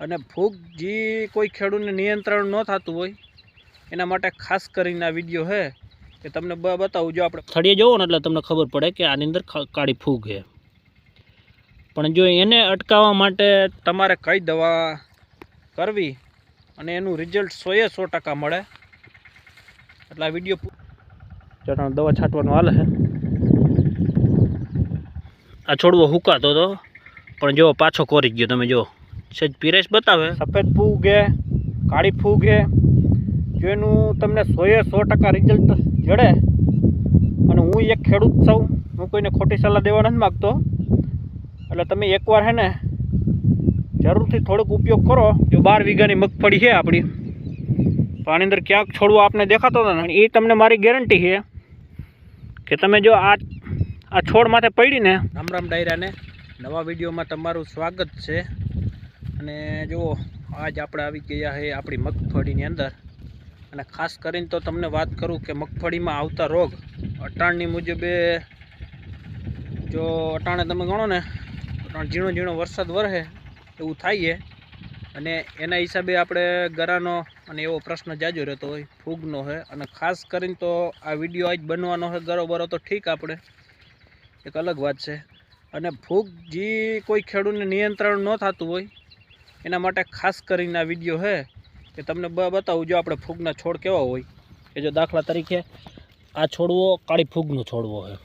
અને ફૂગ જે કોઈ ખેડૂતને નિયંત્રણ ન થતું હોય, એના માટે ખાસ કરીને આ વીડિયો છે કે તમને બતાવું. જો આપણે થળીએ જુઓ ને એટલે તમને ખબર પડે કે આની અંદર કાળી ફૂગ છે. પણ જો એને અટકાવવા માટે તમારે કઈ દવા કરવી અને એનું રિઝલ્ટ સોએ સો ટકા મળે? એટલે આ વીડિયો જરા દવા છાંટવાનું હાલ છે આ છોડવો હુકાતો હતો પણ જો પાછો કોરી ગયો, તમે જો સજ પીરેશ બતાવે. સફેદ ફૂગ છે કાળી ફૂગ છે જો એનું તમને સોએ સો ટકા રિઝલ્ટ જડે અને હું એક ખેડૂત છું હું કોઈને ખોટી સલાહ દેવા નથી માગતો. એટલે તમે એકવાર હે ને જરૂરથી થોડોક ઉપયોગ કરો. જો બાર વીઘાની મગફળી છે આપણી તો આની અંદર ક્યાંક છોડવો આપને દેખાતો હતો ને એ તમને મારી ગેરંટી છે કે તમે જો આ આ છોડ માથે પડીને રામ રામ ડાયરાને નવા વિડીયોમાં તમારું સ્વાગત છે. અને જુઓ, આજ આપણે આવી ગયા છે આપણી મગફળીની અંદર. અને ખાસ કરીને તો તમને વાત કરું કે મગફળીમાં આવતા રોગ અટાણની મુજબે જો અટાણે તમે ગણો ને, અટાણ ઝીણો ઝીણો વરસાદ વરહે એવું થાય અને એના હિસાબે આપણે ગરાનો અને એવો પ્રશ્ન જાજો રહેતો હોય, ફૂગનો છે અને ખાસ કરીને તો આ વીડિયો આજ બનવાનો છે ગરો બરો તો ઠીક આપણે. એક અલગ વાત છે. અને ફૂગ જે કોઈ ખેડૂતને નિયંત્રણ ન થતું હોય એના માટે ખાસ કરીને આ વીડિયો છે કે તમને બતાવું, જો આપણે ફૂગના છોડ કેવા હોય. કે જો દાખલા તરીકે આ છોડવો કાળી ફૂગનો છોડવો છે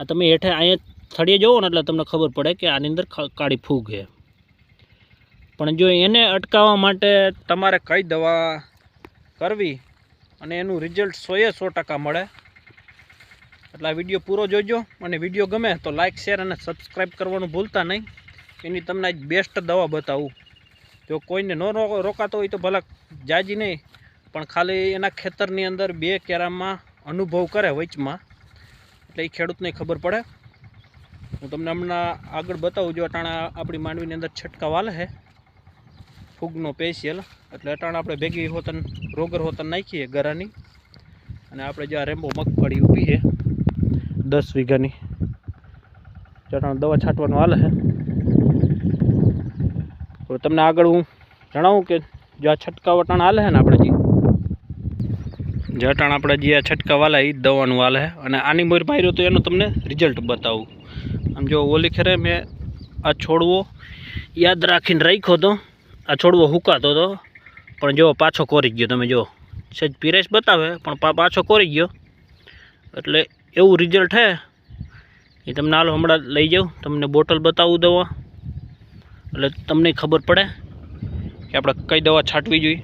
આ તમે હેઠે અહીંયા થળીએ જુઓ ને એટલે તમને ખબર પડે કે આની અંદર કાળી ફૂગ છે પણ જો એને અટકાવવા માટે તમારે કઈ દવા કરવી અને એનું રિઝલ્ટ સોએ સો ટકા મળે. એટલે આ વીડિયો પૂરો જોજો અને વીડિયો ગમે તો લાઇક શેર અને સબસ્ક્રાઈબ કરવાનું ભૂલતા નહીં. એની તમને બેસ્ટ દવા બતાવું. જો કોઈને ન રોકાતો હોય તો ભલા જાજી નહીં. પણ ખાલી એના ખેતરની અંદર બે કેરામાં અનુભવ કરે વચમાં. એટલે એ ખેડૂતને ખબર પડે. હું તમને હમણાં આગળ બતાવું, જો અટાણા આપણી માંડવીની અંદર છંટકાવ હાલે છે. ફૂગનો પેશિયલ એટલે અટાણા આપણે ભેગી હોતન, રોગર હોતન નાખીએ ગરાની. અને આપણે જે આ રેમ્બો મગફળી ઊભી છે, દસ વીઘાની. અટાણા દવા છાંટવાનું હાલ છે. હવે તમને આગળ હું જણાવું કે જે આ છંટકાવ અટાણ હાલે છે ને આપણે જે? જે અટાણ આપણે જે આ છંટકાવ હાલે એ દવાનું હાલે અને આની મોર માર્યો તો એનું તમને રિઝલ્ટ બતાવું. આમ જો ઓલી ખેરે મેં આ છોડવો યાદ રાખીને રાખ્યો હતો આ છોડવો હુકાતો હતો પણ જો પાછો કોરી ગયો તમે જો. સજ પીરેશ બતાવે, પણ પાછો કોરી ગયો. એટલે એવું રિઝલ્ટ છે. એ તમને હાલો હમણાં લઈ જાઉં, તમને બોટલ બતાવું દવા. એટલે તમને ખબર પડે કે આપણે કઈ દવા છાંટવી જોઈએ?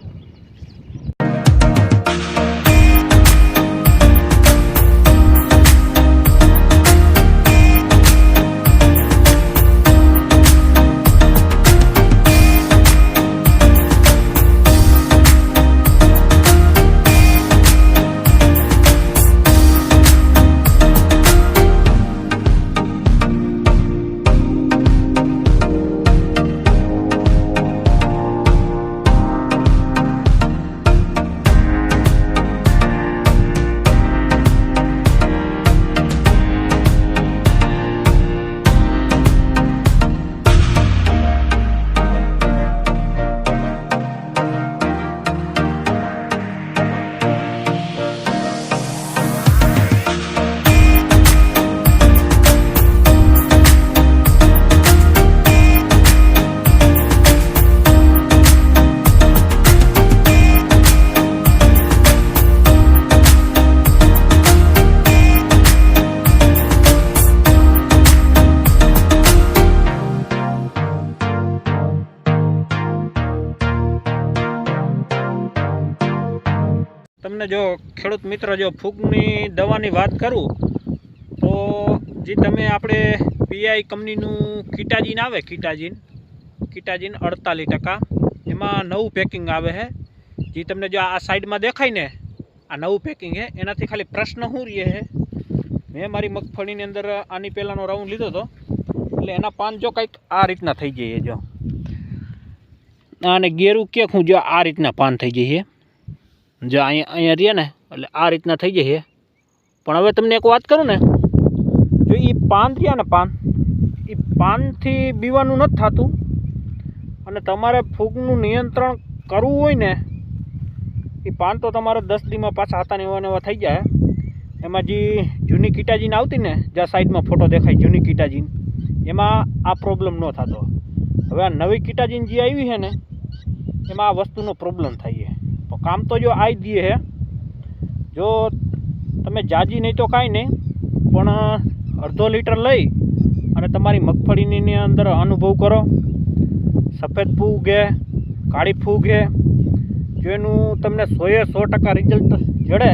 તમને જો ખેડૂત મિત્ર જો ફૂગની દવાની વાત કરું, તો જે તમે આપણે પીઆઈ કંપનીનું કીટાજીન આવે, કીટાજીન કીટાજીન અડતાલીસ ટકા. એમાં નવું પેકિંગ આવે છે જે તમને જો આ સાઈડમાં દેખાય ને, આ નવું પેકિંગ છે એનાથી ખાલી પ્રશ્ન શું રહે છે મેં મારી મગફળીની અંદર આની પહેલાંનો રાઉન્ડ લીધો હતો. એટલે એના પાન જો કંઈક આ રીતના થઈ જઈએ જો. અને ગેરું કે હું જો આ રીતના પાન થઈ છે જો અહીંયા અહીંયા રહીએ ને, એટલે આ રીતના થઈ જશે. પણ હવે તમને એક વાત કરું ને, જો એ પાન રહ્યા ને પાન એ પાનથી બીવાનું નથી થતું. અને તમારે ફૂગનું નિયંત્રણ કરવું હોય ને એ પાન તો તમારે દસ દીમાં પાછા હતા ને એવા ને એવા થઈ જાય. એમાં જે જૂની કીટાજીન આવતી ને, જ્યાં સાઈડમાં ફોટો દેખાય જૂની કીટાજીન, એમાં આ પ્રોબ્લેમ ન થતો. હવે આ નવી કીટાજીન જે આવી છે ને, એમાં આ વસ્તુનો પ્રોબ્લેમ થાય તો કામ તો જો આવી દઈએ હે. જો તમે જાજી નહીં તો કાંઈ નહીં, પણ અડધો લીટર લઈ અને તમારી મગફળીની અંદર અનુભવ કરો. સફેદ ફૂગ હે કાળી ફૂગ હે જો એનું તમને સોએ સો ટકા રિઝલ્ટ જડે,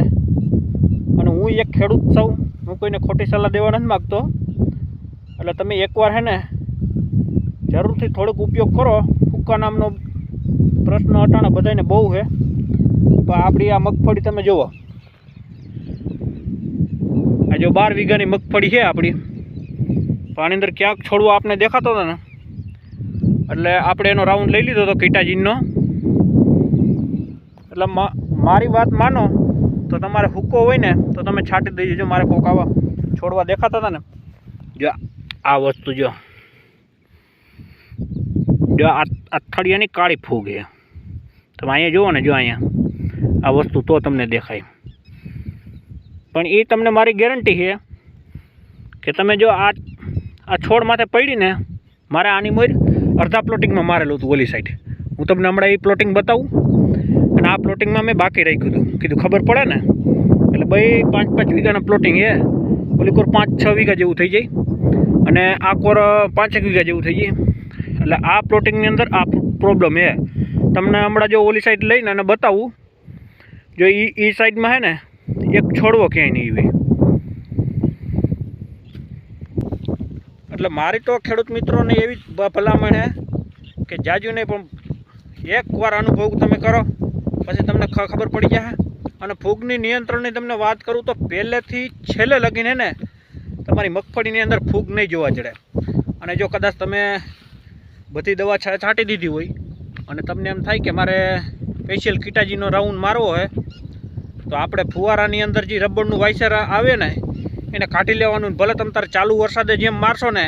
અને હું એક ખેડૂત છું, હું કોઈને ખોટી સલાહ દેવા નથી માગતો. એટલે તમે એકવાર હે ને જરૂરથી થોડોક ઉપયોગ કરો. ફૂકા નામનો પ્રશ્ન અટાણે બધાને બહુ છે. પણ આપણી આ મગફળી તમે જુઓ. આ જો બાર વીઘાની મગફળી છે આપણી પાણી અંદર ક્યાંક છોડવો આપને દેખાતો હતો ને. એટલે આપણે એનો રાઉન્ડ લઈ લીધો હતો કીટાજીનનો એટલે મારી વાત માનો, તો તમારે હુક્કો હોય ને, તો તમે છાંટી દેજો જજો મારે કોક આવા છોડવા દેખાતા હતા ને. જો આ વસ્તુ જો. જો આ અથડિયાની કાળી ફૂગ છે. તમે અહીંયા જુઓ ને, જો અહીંયા આ વસ્તુ તો તમને દેખાય. પણ એ તમને મારી ગેરંટી છે કે તમે જો આ આ છોડ માથે પડીને મારે આની મોર અડધા પ્લોટિંગમાં મારેલું હતું ઓલી સાઈડ હું તમને હમણાં એ પ્લોટિંગ બતાવું. અને આ પ્લોટિંગમાં મેં બાકી રાખ્યું હતું. કીધું ખબર પડે ને? એટલે ભાઈ પાંચ પાંચ વીઘાના પ્લોટિંગ છે. ઓલી કોર પાંચ છ વીઘા જેવું થઈ જાય. અને આ કોર પાંચેક વીઘા જેવું થઈ જાય. એટલે આ પ્લોટિંગની અંદર આ પ્રોબ્લેમ એ. તમને હમણાં જો ઓલી સાઈડ લઈને અને બતાવું. જો એ એ સાઈડમાં હે ને, એક છોડવો ક્યાંય નહીં એવી એટલે મારી તો ખેડૂત મિત્રોને એવી ભલામણ છે કે જાજુ નહીં પણ એકવાર અનુભવ તમે કરો, પછી તમને ખબર પડી જાય. અને ફૂગની નિયંત્રણની તમને વાત કરું તો પહેલેથી છેલ્લે લગીને ને, તમારી મગફળીની અંદર ફૂગ નહીં જોવા જડે. અને જો કદાચ તમે બધી દવા છાંટી દીધી હોય. અને તમને એમ થાય કે મારે સ્પેશિયલ કીટાજીનો રાઉન્ડ મારવો હોય તો આપણે ફુવારાની અંદર જે રબરનું વાઇસર આવે ને, એને કાઢી લેવાનું ભલે તમે તારે ચાલુ વરસાદે જેમ મારશો ને,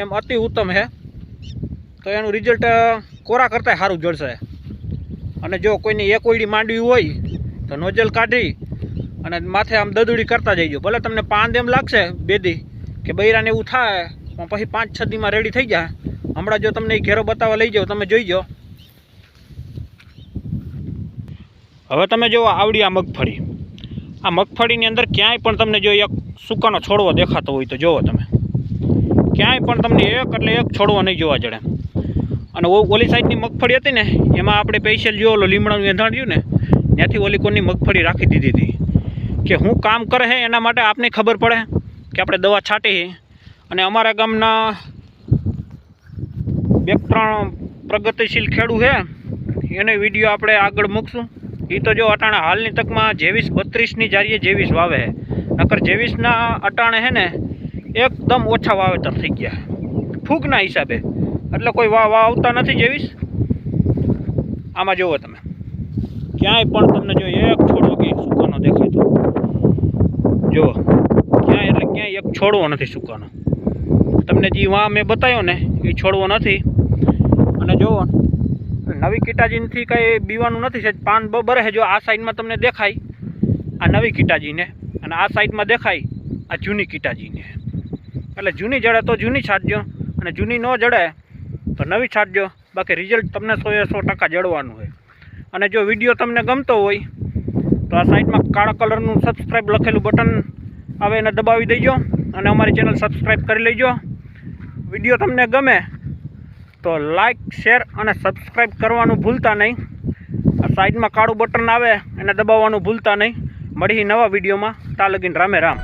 એમ અતિ ઉત્તમ છે તો એનું રિઝલ્ટ કોરા કરતાં સારું જળશે. અને જો કોઈને એક ઓયડી માંડવી હોય, તો નોઝલ કાઢી અને માથે આમ દદુડી કરતા જઈજો. ભલે તમને પાંદ એમ લાગશે બેદી, કે બૈરાને એવું થાય પણ પછી પાંચ, છ દીમાં રેડી થઈ જાય હમણાં જો તમને ઘેરો બતાવવા લઈ જાઓ તમે જોઈ જાઓ. હવે તમે જુઓ આવડી આ મગફળી. આ મગફળીની અંદર ક્યાંય પણ તમને જો એક સૂકાનો છોડવો દેખાતો હોય તો જુઓ તમે. ક્યાંય પણ તમને એક એટલે એક છોડવો નહીં જોવા જડે. અને ઓલી સાઈડની મગફળી હતી ને, એમાં આપણે સ્પેશિયલ જો ઓલો લીમડાનું એંધાણ્યું ને, ત્યાંથી ઓલી કોની મગફળી રાખી દીધી હતી. કે હું કામ કરે છે એના માટે આપને ખબર પડે? કે આપણે દવા છાંટી અને અમારા ગામના બે ત્રણ પ્રગતિશીલ ખેડૂ છે. એને વીડિયો આપણે આગળ મૂકશું. એ તો જો અટાણે હાલની તકમાં જેવીસ બત્રીસની જારીએ જેવીસ વાવે છે. નકર જેવીસના અટાણે છે ને એકદમ ઓછા વાવેતર થઈ ગયા ફૂગના હિસાબે. એટલે કોઈ વાવ આવતા નથી જેવીસ. આમાં જુઓ તમે. ક્યાંય પણ તમને જો એક છોડો કે સુકાનો દેખાય તો. જુઓ ક્યાંય એટલે ક્યાંય એક છોડવો નથી સુકાનો. તમને જે વા મેં બતાવ્યો ને, એ છોડવો નથી. અને જુઓ, નવી કીટાજીનથી કંઈ બીવાનું નથી છે પાન બરે છે. જો આ સાઈડમાં તમને દેખાય, આ નવી કીટાજીને અને આ સાઈડમાં દેખાય, આ જૂની કીટાજીને એટલે જૂની જડે તો જૂની છાંટજો. અને જૂની ન જડે, તો નવી છાંટજો. બાકી રિઝલ્ટ તમને સો એ સો ટકા જળવાનું હોય અને જો વીડિયો તમને ગમતો હોય, તો આ સાઈડમાં કાળા કલરનું સબસ્ક્રાઈબ લખેલું બટન આવે એને દબાવી દેજો. અને અમારી ચેનલ સબસ્ક્રાઈબ કરી લેજો. વીડિયો તમને ગમે તો લાઈક શેર અને સબસ્ક્રાઈબ કરવાનું ભૂલતા નહીં. સાઈડમાં કાળું બટન આવે, એને દબાવવાનું ભૂલતા નહીં. મળી નવા વિડીયોમાં. તા લગીન રામે રામ.